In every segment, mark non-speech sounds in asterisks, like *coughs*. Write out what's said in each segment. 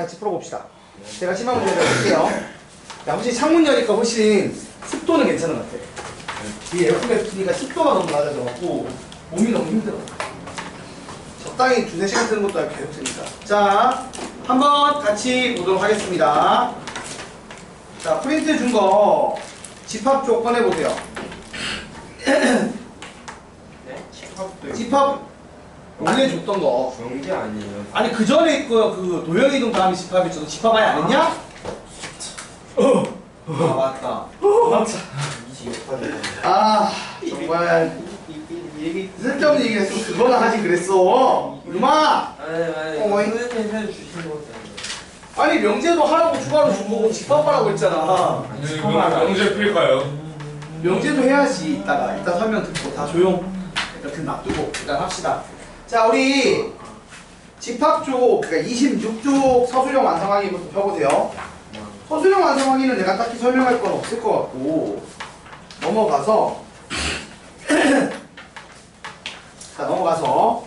같이 풀어봅시다. 제가 심한 문제를 할게요. 자, 혹시 창문 여니까 훨씬 습도는 괜찮은 것 같아. 이 에어컨에 붙으니까 습도가 너무 낮아져갖고 몸이 너무 힘들어. 적당히 두세 시간 쓰는 것도 아니고 계속 쓰니까. 자, 한번 같이 보도록 하겠습니다. 자, 프린트 준 거 집합 쪽 꺼내보세요. 네? 집합도 집합 원래 줬던 거. 경제 아니에요. 아니 그 전에 있고요 그 도영이동 다음에 집합했죠. 너 집합 아예 안 했냐? 어. 아 맞다. 미치겠다. 아 정말 쓸데없는 얘기 했으면 그거나 하지 그랬어. 이놈아. 아니 아니 어, 이- 명제도 하라고 추가로 준 거고 집합하라고 했잖아. 명제 필까요? 명제도 해야지 이따가 이따 설명 듣고 다 조용. 일단 그 놔두고 일단 합시다. 자 우리 집합 쪽 그러니까 26쪽 서술형 완성하기부터 펴보세요. 서술형 완성하기는 내가 딱히 설명할 건 없을 것 같고 넘어가서 *clears throat* 자 넘어가서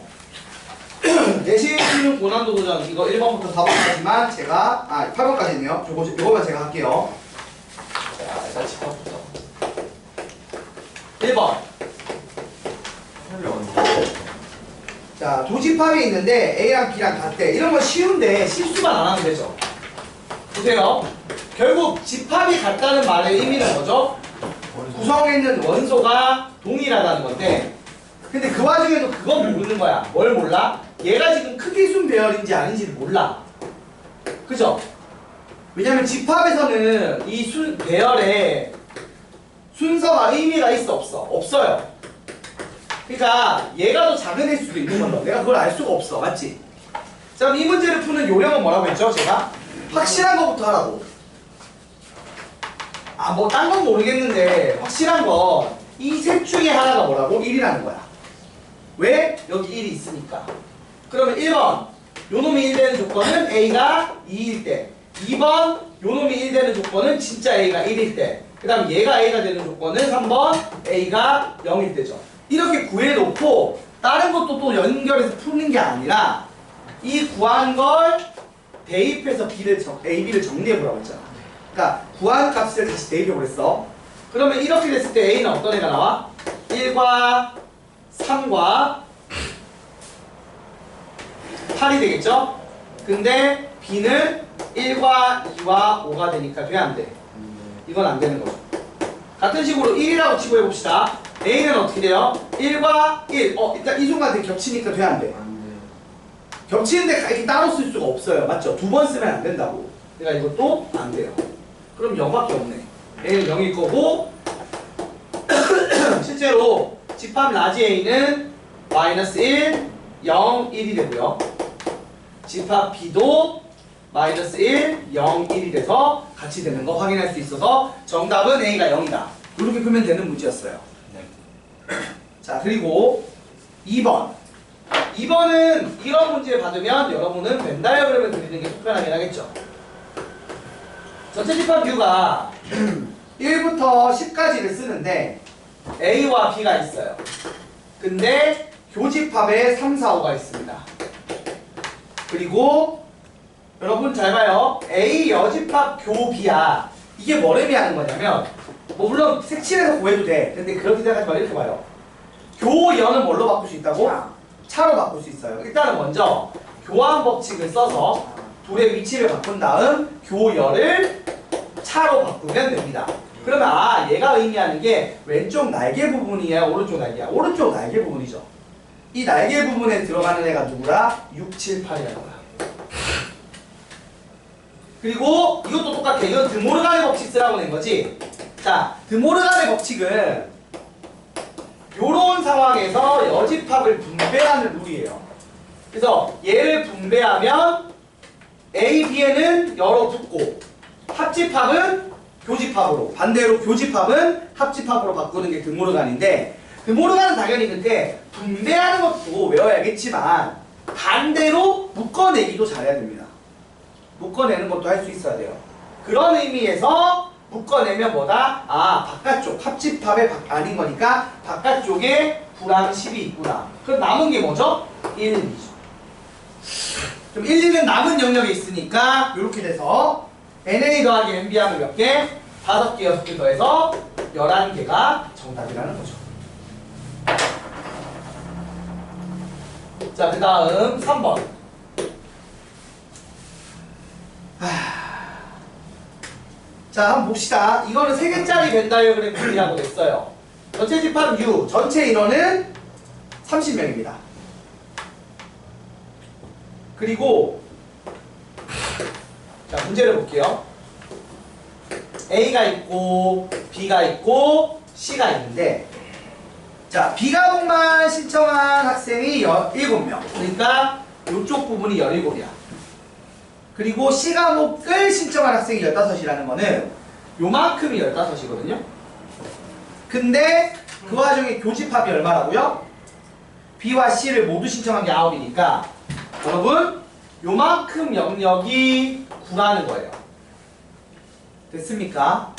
*clears throat* 내신 고난도 도전 이거 1번부터 4번까지만 제가 아 8번까지 있네요. 요거 요거만 제가 할게요. 자 일단 집합부터 1번 설명. 자 조집합이 있는데 A랑 B랑 같대 이런 건 쉬운데 실수만 안 하면 되죠 보세요 결국 집합이 같다는 말의 의미는 뭐죠? 구성에 있는 원소가 동일하다는 건데 근데 그 와중에도 그건 모르는 거야 뭘 몰라? 얘가 지금 크기순 배열인지 아닌지를 몰라 그죠? 왜냐면 집합에서는 이 순, 배열에 순서가 의미가 있어 없어? 없어요 그러니까 얘가 더 작은 애일 수도 있는 거죠. 내가 그걸 알 수가 없어. 맞지? 자, 그럼 이 문제를 푸는 요령은 뭐라고 했죠? 제가 확실한 거부터 하라고. 아, 뭐 딴 건 모르겠는데 확실한 건 이 셋 중에 하나가 뭐라고? 1이라는 거야. 왜? 여기 1이 있으니까. 그러면 1번 요놈이 1 되는 조건은 A가 2일 때 2번 요놈이 1 되는 조건은 진짜 A가 1일 때그 다음 얘가 A가 되는 조건은 3번 A가 0일 때죠. 이렇게 구해놓고 다른 것도 또 연결해서 푸는 게 아니라 이 구한 걸 대입해서 B를 정, A, B를 정리해보라고 했잖아. 그러니까 구한 값을 다시 대입해보랬어. 그러면 이렇게 됐을 때 A는 어떤 애가 나와? 1과 3과 8이 되겠죠? 근데 B는 1과 2와 5가 되니까 돼, 안 돼? 이건 안 되는 거죠. 같은 식으로 1이라고 치고 해봅시다. A는 어떻게 돼요? 1과 1. 어, 일단 이 순간 되게 겹치니까 돼, 안 돼? 안 돼요. 겹치는데 이렇게 따로 쓸 수가 없어요. 맞죠? 두 번 쓰면 안 된다고. 그러니까 이것도 안 돼요. 그럼 0밖에 없네. A는 0일 거고, *coughs* 실제로 집합 라지 A는 마이너스 1, 0, 1이 되고요. 집합 B도 마이너스 1, 0, 1이 돼서 같이 되는 거 확인할 수 있어서 정답은 A가 0이다. 이렇게 풀면 되는 문제였어요. 자, 그리고 2번. 2번은 이런 문제 받으면 여러분은 벤 다이어그램을 그리는 게 속편하긴 하겠죠. 전체 집합 뷰가 1부터 10까지를 쓰는데 A와 B가 있어요. 근데 교집합에 3, 4, 5가 있습니다. 그리고 여러분 잘 봐요. A 여집합 교 B야. 이게 뭘 의미하는 거냐면 뭐 물론 색칠해서 구해도 돼. 근데 그렇게 생각하지 말고 이렇게 봐요. 교연은 뭘로 바꿀 수 있다고? 차로 바꿀 수 있어요. 일단은 먼저 교환 법칙을 써서 둘의 위치를 바꾼 다음 교열을 차로 바꾸면 됩니다. 그러면 아 얘가 의미하는 게 왼쪽 날개 부분이야 오른쪽 날개야 오른쪽 날개 부분이죠. 이 날개 부분에 들어가는 애가 누구라? 6, 7, 8이라는 거야. 그리고 이것도 똑같아. 이건 드모르간의 법칙 쓰라고 낸 거지. 자, 드모르간의 법칙은 요런 상황에서 여집합을 분배하는 룰이에요. 그래서 얘를 분배하면 A, B에는 열어 붙고 합집합은 교집합으로 반대로 교집합은 합집합으로 바꾸는 게 드모르간인데 드모르간은 당연히 근데 분배하는 것도 외워야겠지만 반대로 묶어내기도 잘해야 됩니다. 묶어내는 것도 할 수 있어야 돼요. 그런 의미에서 묶어내면 뭐다? 아 바깥쪽 합집합의 바- 아닌 거니까 바깥쪽에 9랑 10이 있구나. 그럼 남은 게 뭐죠? 1, 2죠. 좀 1, 2는 남은 영역에 있으니까 이렇게 돼서 NA 더하기 MB 하면 몇 개? 5개, 6개 더해서 11개가 정답이라는 거죠. 자, 그 다음 3번. 자, 한번 봅시다. 이거는 3개짜리 벤 다이어그램 그리라고 됐어요. 전체 집합 U, 전체 인원은 30명입니다. 그리고 자, 문제를 볼게요. A가 있고 B가 있고 C가 있는데 자, B과목만 신청한 학생이 17명. 그러니까 이쪽 부분이 17이야. 그리고 C과목을 신청한 학생이 15이라는 거는 요만큼이 15이거든요. 근데 그 와중에 교집합이 얼마라고요? B와 C를 모두 신청한 게 9이니까 여러분 요만큼 영역이 9라는 거예요. 됐습니까?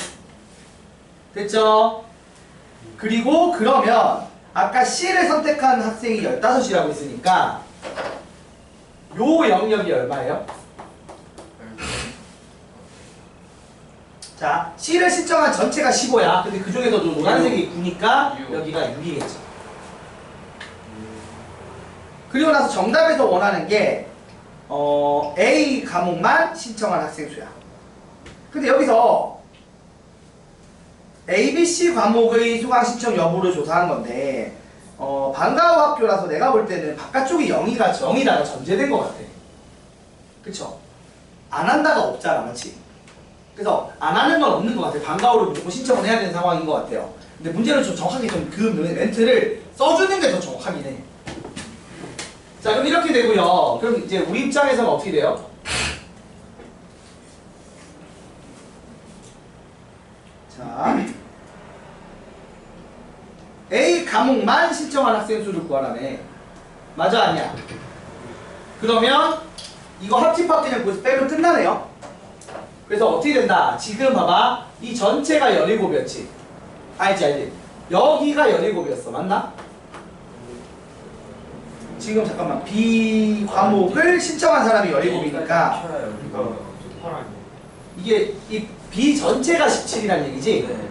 됐죠? 그리고 그러면 아까 C를 선택한 학생이 15이라고 했으니까 요 영역이 얼마예요? 자, C를 신청한 전체가 15야. 근데 그 중에서도 노란색이 9니까 육. 여기가 6이겠죠. 그리고 나서 정답에서 원하는 게 어, A 과목만 신청한 학생 수야. 근데 여기서 A, B, C 과목의 수강 신청 여부를 조사한 건데 어, 방과후 학교라서 내가 볼 때는 바깥쪽이 0이가 0이다가 전제된 것 같아. 그쵸? 안 한다가 없잖아, 맞지? 그래서 안 하는 건 없는 것 같아요. 방과후를 무조건 신청을 해야 되는 상황인 것 같아요. 근데 문제는 좀 정확하게 좀 그 멘트를 써주는 게 더 정확하긴 해. 자, 그럼 이렇게 되고요. 그럼 이제 우리 입장에서는 어떻게 돼요? 자, A 과목만 신청한 학생 수를 구하라네. 맞아, 아니야? 그러면 이거 합집합 그냥 빼면 끝나네요. 그래서 어떻게 된다? 지금 봐봐. 이 전체가 17이었지. 알지, 알지? 여기가 17이었어. 맞나? 지금 잠깐만. B 과목을 신청한 사람이 17이니까 쳐요. 이거 파란. 이게 이 B 전체가 17이라는 얘기지? 네.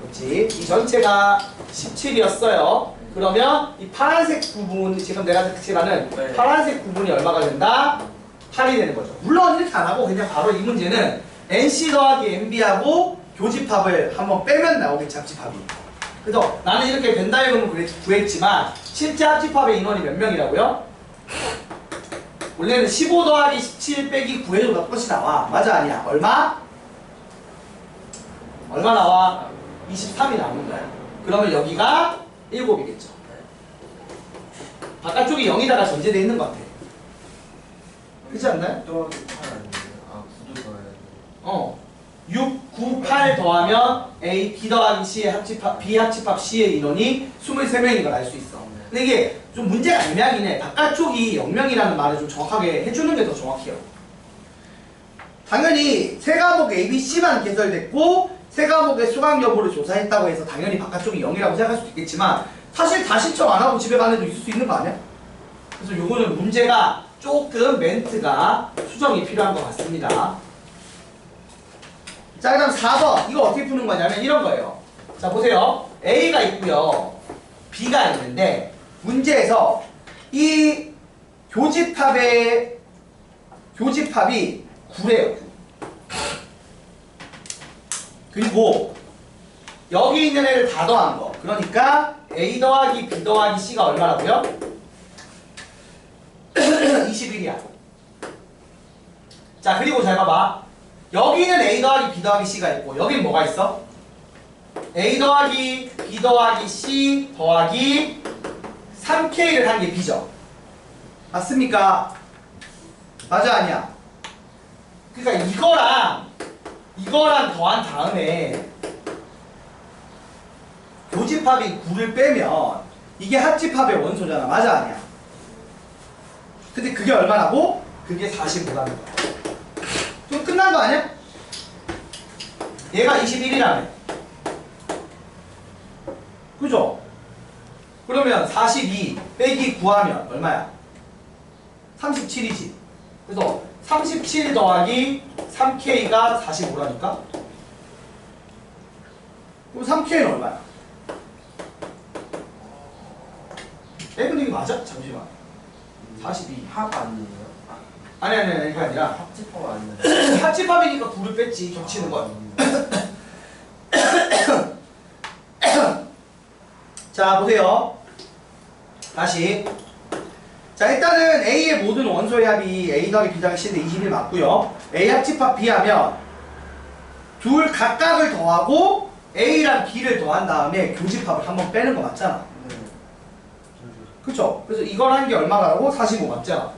그렇지. 이 전체가 17이었어요. 그러면 이 파란색 부분, 지금 내가 색칠하는 네. 파란색 부분이 얼마가 된다? 8이 되는 거죠. 물론 이렇게 안 하고 그냥 바로 이 문제는 NC 더하기 NB하고 교집합을 한번 빼면 나오겠지, 합집합이. 그래서 나는 이렇게 벤다이어그램을 구했지만 실제 합집합의 인원이 몇 명이라고요? 원래는 15 더하기 17 빼기 9해도 끝이 나와. 맞아, 아니야? 얼마? 얼마 나와? 23이 나오는 거야. 그러면 여기가 7이겠죠. 바깥쪽이 0이다가 전제되어 있는 것 같아. 그렇지 않나요? 또 파란. 아 구두 더해야 돼. 어. 6, 9, 8 더하면 A, B 더하기 C의 합집합, B 합집합 C의 인원이 23명인 걸 알 수 있어. 근데 이게 좀 문제가 애매하긴 해. 바깥쪽이 0명이라는 말을 좀 정확하게 해주는 게 더 정확해요. 당연히 세 과목 A, B, C만 개설됐고 세 과목의 수강 여부를 조사했다고 해서 당연히 바깥쪽이 0이라고 생각할 수도 있겠지만 사실 다 신청 안 하고 집에 가는 애도 있을 수 있는 거 아니야? 그래서 요거는 문제가 조금 멘트가 수정이 필요한 것 같습니다. 자, 그다음 4번. 이거 어떻게 푸는 거냐면 이런 거예요. 자, 보세요. A가 있고요. B가 있는데 문제에서 이 교집합의 교집합이 9래요. 9. 그리고 여기 있는 애를 다 더한 거. 그러니까 A 더하기 B 더하기 C가 얼마라고요? *coughs* 21이야. 자, 그리고 잘 봐봐. 여기는 A 더하기 B 더하기 C가 있고 여긴 뭐가 있어? A 더하기 B 더하기 C 더하기 3K를 한 게 B죠. 맞습니까? 맞아 아니야? 그러니까 이거랑 이거랑 더한 다음에 교집합이 9를 빼면 이게 합집합의 원소잖아. 맞아 아니야? 근데 그게 얼마라고? 그게 45라는 거야. 좀 끝난 거 아니야? 얘가 21이라며. 그죠? 그러면 42 빼기 9하면 얼마야? 37이지. 그래서 37 더하기 3K가 45라니까? 그럼 3K는 얼마야? 에 근데 이거 맞아? 잠시만. 42. 합 아니에요? 아니 아니 아니 그게 아니라 합집합 아니에요? *laughs* 합집합이니까 9를 뺐지 겹치는 건. *coughs* 자 보세요. 다시. 자 일단은 A의 모든 원소의 합이 A 더하기 B 더하기 C인데 21 맞고요. A 합집합 B 하면 둘 각각을 더하고 A랑 B를 더한 다음에 교집합을 한번 빼는 거 맞잖아. 네. 그쵸? 그래서 이걸 한 게 얼마가라고? 45 맞잖아.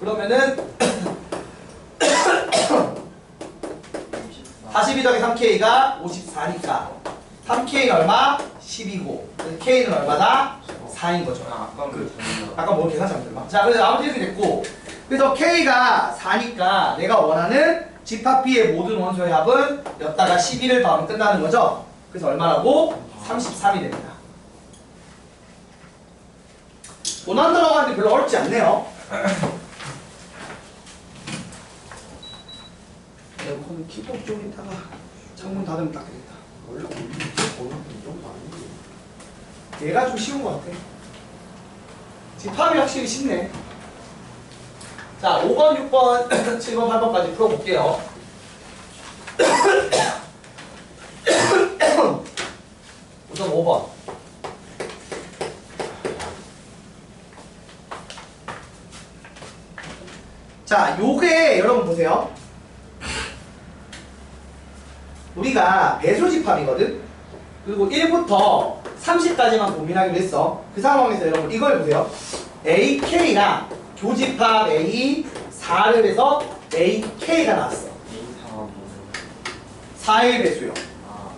그러면은 *coughs* 42 더하기 3K가 54니까 3K는 얼마? 10이고 K는 얼마다? 4인 거죠. 아, 아까 그 아까 뭐 계산 잘못했나? 자, 그래서 아무튼 이렇게 됐고 그래서 K가 4니까 내가 원하는 집합 B의 모든 원소의 합은 였다가 11을 더하면 끝나는 거죠. 그래서 얼마라고? 33이 됩니다. 원한 들어가는데 별로 어렵지 않네요. 에어컨 키도 쪽에다가 창문 닫으면 딱 되겠다. 원래 우리 보는 이 정도 아니에요? 얘가 좀 쉬운 것 같아. 집합이 확실히 쉽네. 자, 5번, 6번, 7번, 8번까지 풀어볼게요. 우선 5번. 자, 요게 여러분 보세요. 우리가 배수 집합이거든. 그리고 1부터 30까지만 고민하기로 했어. 그 상황에서 여러분 이걸 보세요. AK랑 교집합 A 4를 해서 AK가 나왔어. A 상황이 4의 배수요. 아,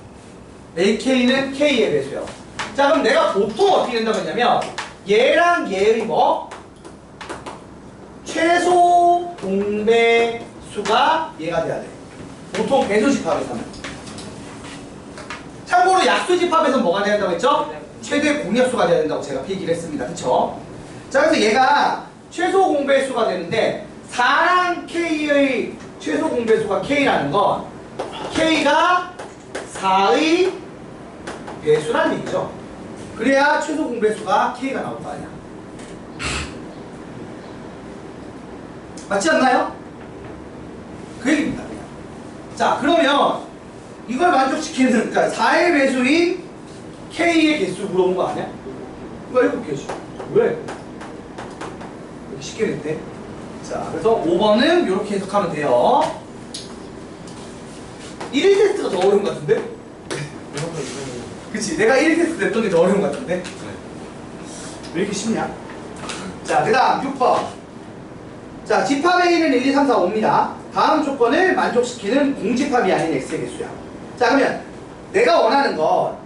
AK는 K의 배수요. 자 그럼 내가 보통 어떻게 된다고 했냐면 얘랑 얘의 뭐? 최소 공배수가 얘가 돼야 돼. 보통 배수 집합에서는. 참고로 약수 집합에서는 뭐가 돼야 된다고 했죠? 최대 공약수가 돼야 된다고 제가 필기를 했습니다. 그쵸? 자, 그래서 얘가 최소 공배수가 되는데 4랑 K의 최소 공배수가 K라는 건 K가 4의 배수라는 얘기죠. 그래야 최소 공배수가 K가 나올 거 아니야. 맞지 않나요? 그 얘기입니다. 자, 그러면 이걸 만족시키는 그러니까 4의 배수인 K의 개수 물어본 거 아니야? 이거 7개지. 왜? 이렇게 쉽게 됐대. 자, 그래서 5번은 이렇게 해석하면 돼요. 1일 테스트가 더 어려운 것 같은데? 그치? 내가 1일 테스트 냈던 게 더 어려운 것 같은데? 왜 이렇게 쉽냐? 자, 그 다음 6번. 자, 집합 A는 1, 2, 3, 4, 5입니다. 다음 조건을 만족시키는 공집합이 아닌 X의 개수야. 자, 그러면 내가 원하는 건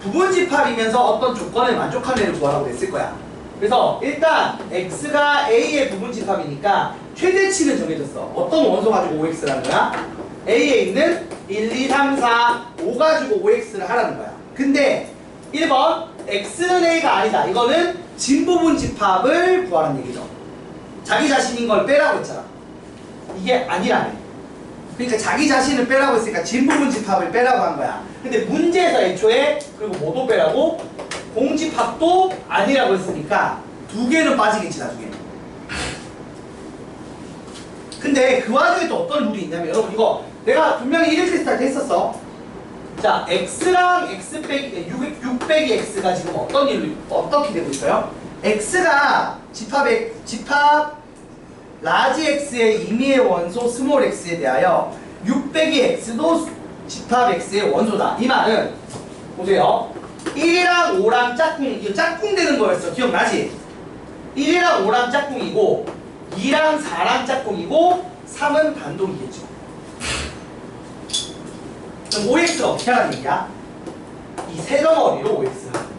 부분 집합이면서 어떤 조건을 만족하는 애를 구하라고 됐을 거야. 그래서 일단 X가 A의 부분 집합이니까 최대치는 정해졌어. 어떤 원소 가지고 5X라는 거야? A에 있는 1, 2, 3, 4, 5 가지고 5X를 하라는 거야. 근데 1번 X는 A가 아니다. 이거는 진부분 집합을 구하라는 얘기죠. 자기 자신인 걸 빼라고 했잖아. 이게 아니라네. 그러니까 자기 자신을 빼라고 했으니까 진부분 집합을 빼라고 한 거야. 근데 문제에서 애초에 그리고 뭐도 빼라고 공집합도 아니라고 했으니까 두 개는 빠지겠지 나중에. 근데 그 와중에 또 어떤 룰이 있냐면 여러분 이거 내가 분명히 1일 테스트 할 때 했었어. 자, x랑 x 빼기 6, 6 빼기 x가 지금 어떤 일로 어떻게 되고 있어요? X가 집합의 집합 라지 x의 임의의 원소 스몰 x에 대하여 6 빼기 x도 집합 x의 원소다. 이 말은 보세요. 1이랑 5랑 짝꿍 이거 짝꿍 되는 거였어. 기억나지? 1이랑 5랑 짝꿍이고 2랑 4랑 짝꿍이고 3은 단독이겠죠. 그럼 OX를 어떻게 하라는 얘기야? 이 세 덩어리로 OX 하는.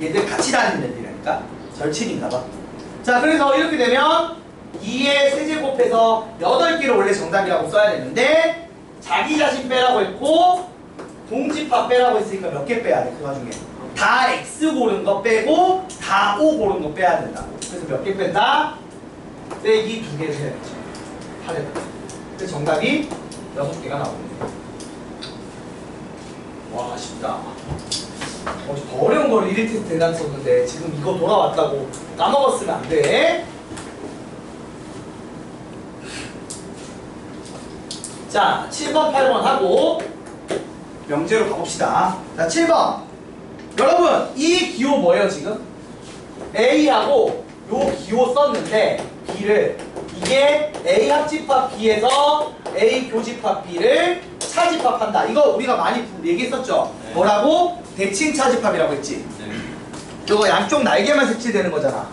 얘들 같이 다니는 애들이니까 절친인가 봐. 자, 그래서 이렇게 되면 2의 세제곱해서 8개를 원래 정답이라고 써야 되는데 자기 자신 빼라고 했고 동집합 빼라고 했으니까 몇 개 빼야 돼? 그 와중에 다 X 고른 거 빼고 다 O 고른 거 빼야 된다. 그래서 몇 개 뺀다? 빼기 두 개를 해야 되죠. 8에다. 그래서 정답이 6개가 나오네요. 와, 쉽다. 어, 더 어려운 걸 1일 테스트 대단 썼는데 지금 이거 돌아왔다고 까먹었으면 안 돼. 자, 7번, 8번 하고 명제로 가봅시다. 자, 7번. 여러분, 이 기호 뭐예요, 지금? A하고 요 기호 썼는데 B를 이게 A 합집합 B에서 A 교집합 B를 차집합한다. 이거 우리가 많이 부- 얘기했었죠. 네. 뭐라고? 대칭 차집합이라고 했지. 네. 이거 양쪽 날개만 색칠되는 거잖아.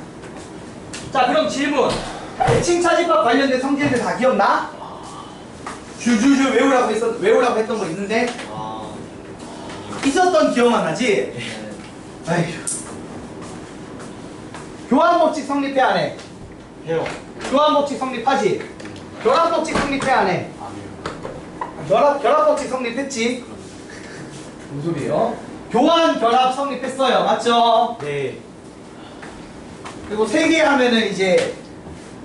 자, 그럼 질문. 대칭 차집합 관련된 성질들 다 기억나? 주주주 외우라고 했었, 외우라고 했던 거 있는데 아. 있었던 기억만 나지? 네. 아휴. 교환 법칙 성립해 안 해? 해요. 교환 법칙 성립하지? 결합 법칙 성립해 안 해? 아니요. 결합 결합 법칙 성립했지? 무슨 소리예요? 교환 결합 성립했어요, 맞죠? 네. 그리고 세 개 하면은 이제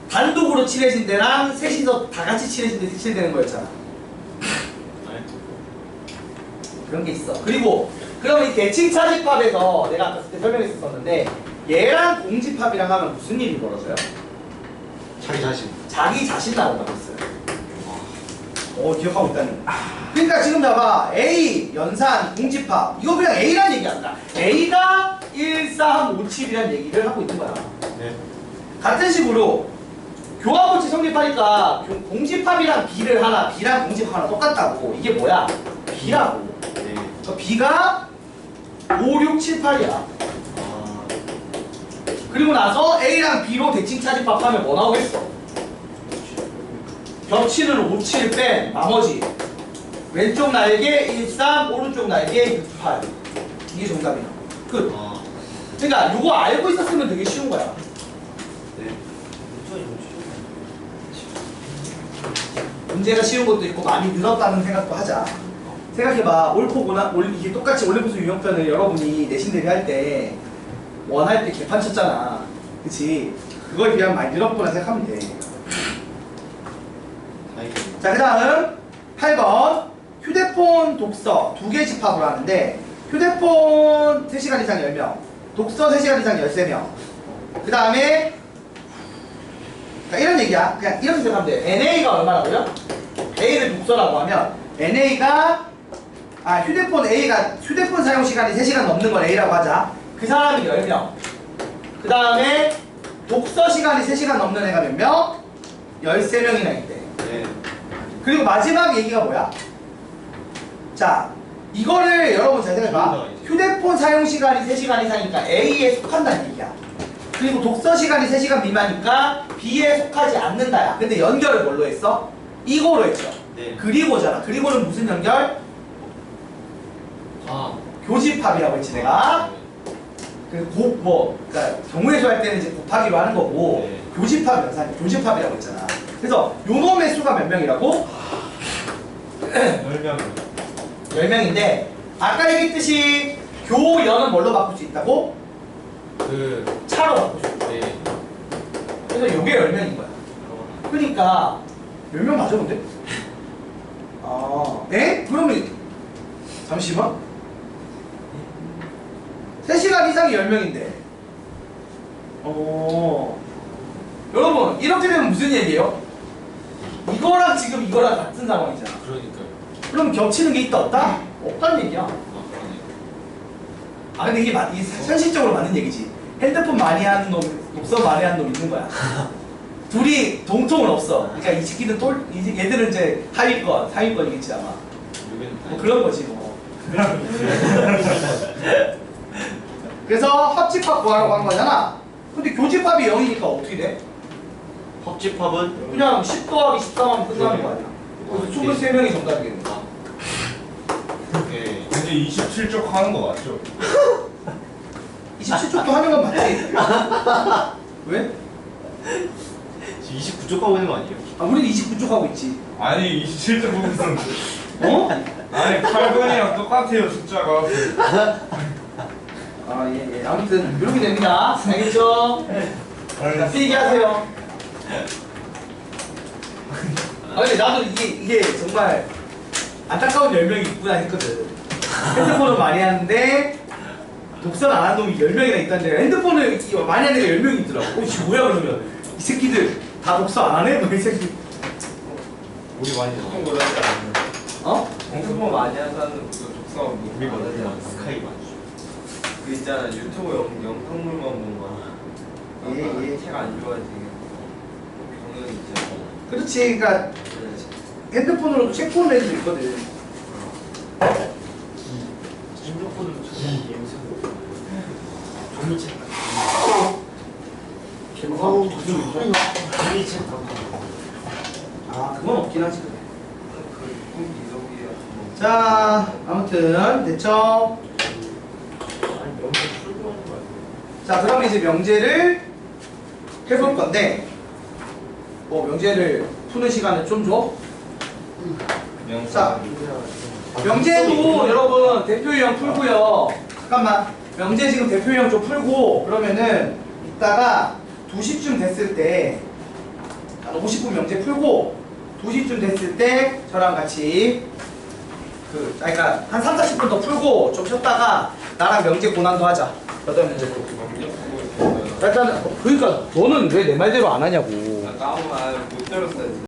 단독으로 칠해진 데랑 셋이서 다 같이 칠해진 데 칠되는 거였잖아. 네. 그런 게 있어. 그리고 그러면 이 대칭 차집합에서 내가 아까 그때 설명했었는데 얘랑 공집합이랑 하면 무슨 일이 벌어져요? 자기 자신. 자기 자신 나온다고 했어요. 어, 기억하고 있다는. 그러니까 지금 봐봐. A, 연산, 공집합. 이거 그냥 A란 얘기 아니라 A가 1, 3, 5, 7이란 얘기를 하고 있는 거야. 네. 같은 식으로 교합법칙 성립하니까 교- 공집합이랑 B를 하나, B랑 공집합 하나 똑같다고. 이게 뭐야? B라고. 네. 그 B가 5, 6, 7, 8이야. 아. 그리고 나서 A랑 B로 대칭 차집합하면 뭐 나오겠어? 겹치는 5, 7뺀 나머지 왼쪽 날개 1, 3, 오른쪽 날개 6, 8 이게 정답이야 끝. 아. 그러니까 이거 알고 있었으면 되게 쉬운 거야. 네. 문제가 쉬운 것도 있고 많이 늘었다는 생각도 하자. 생각해봐. 올포구나 올, 이게 똑같이 올림푸스 유형편을 여러분이 내신 대비 할 때 원할 때 개판 쳤잖아. 그치? 그거에 비하면 많이 늘었구나 생각하면 돼. 자, 그 다음 8번 휴대폰 독서 두 개 집합으로 하는데 휴대폰 3시간 이상 10명 독서 3시간 이상 13명. 그 다음에 이런 얘기야. 그냥 이렇게 생각하면 돼 NA가 얼마라고요? A를 독서라고 하면 NA가 아 휴대폰 A가 휴대폰 사용 시간이 3시간 넘는 걸 A라고 하자. 그 사람이 10명. 그 다음에 독서 시간이 3시간 넘는 애가 몇 명? 13명이나 있대 네. 그리고 마지막 얘기가 뭐야? 자, 이거를 여러분 잘 생각해봐. 휴대폰 사용 시간이 3시간 이상이니까 A에 속한다는 얘기야. 그리고 독서 시간이 3시간 미만이니까 B에 속하지 않는다야. 근데 연결을 뭘로 했어? 이거로 했죠. 네. 그리고잖아. 그리고는 무슨 연결? 아. 교집합이라고 했지 내가. 그 곱, 뭐, 그러니까 경우의 수 할 때는 이제 곱하기로 하는 거고, 네. 교집합 연산이 교집합이라고 했잖아. 그래서 요 놈의 수가 몇 명이라고? 10명 10명인데 아까 얘기했듯이 교연은 뭘로 바꿀 수 있다고? 그. 차로 바꿀 수 있다. 네. 그래서 요게 10명인 거야. 그러니까 몇명 맞아 근데? 아, 에? 그러면 잠시만 3시간 이상이 10명인데 어 여러분 이렇게 되면 무슨 얘기예요? 이거랑 지금 이거랑 같은 상황이잖아 그러니까요. 그럼 겹치는 게 있다 없다? 없다는 얘기야 아. 아 근데 이게, 맞- 이게 현실적으로 맞는 얘기지 핸드폰 많이 하는 놈 독서 많이 하는 놈 있는 거야 *laughs* 둘이 동통은 없어 그러니까 이 새끼는 똘 이- 얘들은 이제 하위권 상위권이겠지 아마 뭐 그런 거지 뭐 *laughs* 그래서 합집합 구하라고 한 거잖아 근데 교집합이 0이니까 어떻게 돼? 합집합은 그냥 10 더하기 13하면 끝나는 거 아니야 그래서 23명이 정답이겠네 아. 네. 이제 27쪽 하는 거 맞죠? *laughs* 27쪽도 하는 건 맞지? 왜? 29쪽 가고 있는 거 아니에요? 아 우리는 29쪽 하고 있지 아니 27쪽 부분은 어? 아니 8번이랑 똑같아요 숫자가 아, 예, 예. 아무튼, 이렇게 됩니다. 알겠죠? 자, 필기하세요. 아 근데 나도 이게 이게 정말 안타까운 10명이 있구나 했거든 핸드폰을 많이 하는데 독서를 안 하는 놈이 10명이나 있다는데 핸드폰을 많이 하는 애가 10명이 있더라고 어, 씨 뭐야 그러면 이 새끼들 다 독서 안 하네? 뭐이 새끼 우리 많이 조금 그러지 않아요. 어? 공부만 많이 하는 사람은 그 독서 못 우리 않았어. 스카이 많이 그 있잖아 유튜브 영, 영상물만 본 거. 예, 예. 책안 좋아하지. 경영 있죠. 그렇지 그러니까 핸드폰으로도 책 보는 애들 있거든 아 그건 없긴 하지 그래. 그꿈 기록이야. 뭐. 자 아무튼 됐죠? 자 그러면 이제 명제를 해볼 건데 뭐 명제를 푸는 시간을 좀 줘? 자 명제도 여러분 대표 유형 풀고요. 잠깐만. 명제 지금 대표 유형 좀 풀고 그러면은 이따가 2시쯤 됐을 때한 50분 명제 풀고 2시쯤 됐을 때 저랑 같이 그 그러니까 한 3, 40분 더 풀고 좀 쉬었다가 나랑 명제 고난도 하자. 여덟 문제. 풀고 일단은 그러니까 너는 왜 내 말대로 안 하냐고 아, 까만 못 들었어야지.